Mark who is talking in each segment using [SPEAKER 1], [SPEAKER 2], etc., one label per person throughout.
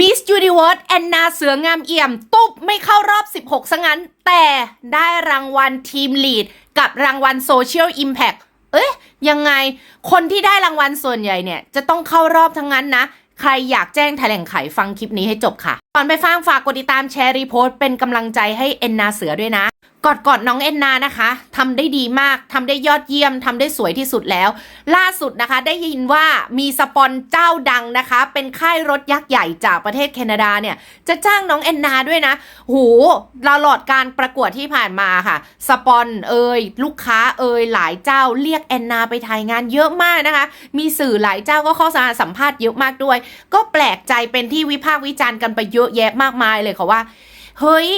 [SPEAKER 1] มิสยูนิเวิร์สแอนนาเสืองามเอี่ยม ตุ๊บไม่เข้ารอบ 16 ซะงั้น แต่ได้รางวัลทีมลีด กับรางวัลโซเชียลอิมแพ t เอ๊ยยังไง คนที่ได้รางวัลส่วนใหญ่เนี่ย จะต้องเข้ารอบทั้งนั้นนะ ใครอยากแจ้งแถลงไขฟังคลิปนี้ให้จบค่ะ ก่อนไปฟังฝากกดติดตามแชร์รีโพสต์เป็นกำลังใจให้เอ็นนาเสือด้วยนะ กอดกอดน้องเอ็นนานะคะทำได้ดีมากทำได้ยอดเยี่ยมทำได้สวยที่สุดแล้ว ล่าสุดนะคะ ได้ยินว่ามีสปอนเจ้าดังนะคะ เป็นค่ายรถยักษ์ใหญ่จากประเทศแคนาดาเนี่ย จะจ้างน้องแอนนาด้วยนะหูตลอดการประกวดที่ผ่านมาค่ะ สปอนเอ่ยลูกค้าเอ่ยหลายเจ้าเรียกแอนนาไปถ่ายงานเยอะมากนะคะ มีสื่อหลายเจ้าก็ข้ามาสัมภาษณ์เยอะมากด้วย ก็แปลกใจเป็นที่วิพากษ์วิจารณ์กันไปเยอะแยะมากมายเลยค่ะว่า เฮ้ย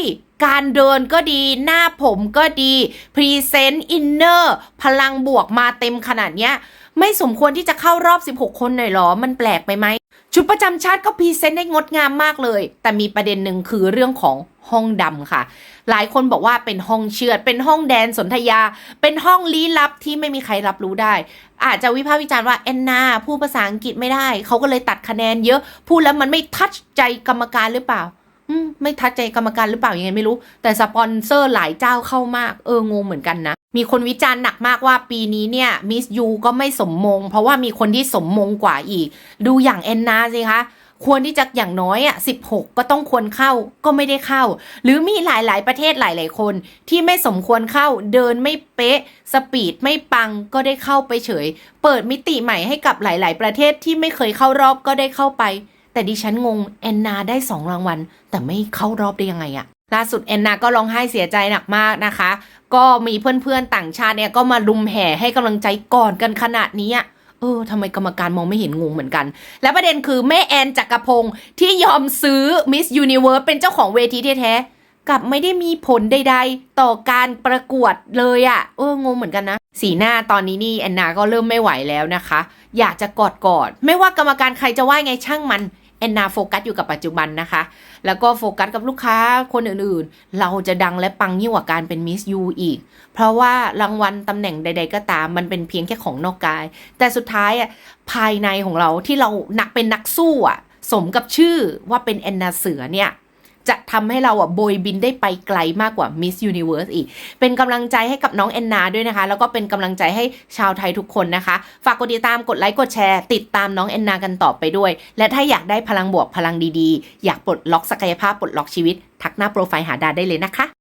[SPEAKER 1] การเดินก็ดี หน้าผมก็ดีพรีเซนต์อินเนอร์พลังบวกมาเต็มขนาดเนี้ย ไม่สมควรที่จะเข้ารอบ 16 คนหน่อยหรอ มันแปลกไปไหม ชุดประจำชาติก็พรีเซนต์ได้งดงามมากเลย แต่มีประเด็นหนึ่งคือเรื่องของห้องดำค่ะ หลายคนบอกว่าเป็นห้องเชือด เป็นห้องแดนสนธยา เป็นห้องลี้ลับที่ไม่มีใครรับรู้ได้ อาจจะวิพากษ์วิจารณ์ว่าแอนนาพูดภาษาอังกฤษไม่ได้ เขาก็เลยตัดคะแนนเยอะ พูดแล้วมันไม่ทัชใจกรรมการหรือเปล่า ไม่ทัดใจกรรมการหรือเปล่ายังไงไม่รู้ แต่สปอนเซอร์หลายเจ้าเข้ามาก เอองงเหมือนกันนะ มีคนวิจารณ์หนักมากว่าปีนี้เนี่ยมิสยูก็ไม่สมมง เพราะว่ามีคนที่สมมงกว่าอีก ดูอย่างแอนนาสิคะควรที่จะอย่างน้อยอะ 16 ก็ต้องควรเข้าก็ไม่ได้เข้า หรือมีหลายๆ ประเทศหลาย ๆ คน ที่ไม่สมควรเข้าเดินไม่เป๊ะ สปีดไม่ปังก็ได้เข้าไปเฉย เปิดมิติใหม่ให้กับหลาย ๆ ประเทศที่ไม่เคยเข้ารอบก็ได้เข้าไป แต่ดิฉันงงแอนนาได้สองรางวัล แต่ไม่เข้ารอบได้ยังไงอะล่าสุดแอนนาก็ร้องไห้เสียใจหนักมากนะคะ ก็มีเพื่อนๆต่างชาติเนี่ยก็มาลุมแห่ให้กำลังใจก่อนกันขนาดนี้อะเออทำไมกรรมการมองไม่เห็นงงเหมือนกัน และประเด็นคือแม่แอนจักรพงศ์ที่ยอมซื้อมิสยูนิเวิร์สเป็นเจ้าของเวทีแท้ๆกับไม่ได้มีผลใด ๆ ต่อการประกวดเลยอะเอองงเหมือนกันนะ สีหน้าตอนนี้นี่แอนนาก็เริ่มไม่ไหวแล้วนะคะ อยากจะกอดกอด ไม่ว่ากรรมการใครจะว่าไงช่างมัน แอนนาโฟกัสอยู่กับปัจจุบันนะคะ แล้วก็โฟกัสกับลูกค้าคนอื่นๆ เราจะดังและปังยิ่งกว่าการเป็นมิสยูอีก เพราะว่ารางวัลตำแหน่งใด ๆ ก็ตาม มันเป็นเพียงแค่ของนอกกาย แต่สุดท้ายอะภายในของเราที่เรานักเป็นนักสู้อะสมกับชื่อว่าเป็นแอนนาเสือเนี่ย จะทำให้เราอะโบยบินได้ไปไกลมากกว่า Miss Universe อีก เป็นกำลังใจให้กับน้องแอนนาด้วยนะคะ แล้วก็เป็นกำลังใจให้ชาวไทยทุกคนนะคะ ฝากกดติดตามกดไลค์กดแชร์ ติดตามน้องแอนนากันต่อไปด้วย และถ้าอยากได้พลังบวกพลังดีๆ อยากปลดล็อกศักยภาพปลดล็อกชีวิต ทักหน้าโปรไฟล์หาดาได้เลยนะคะ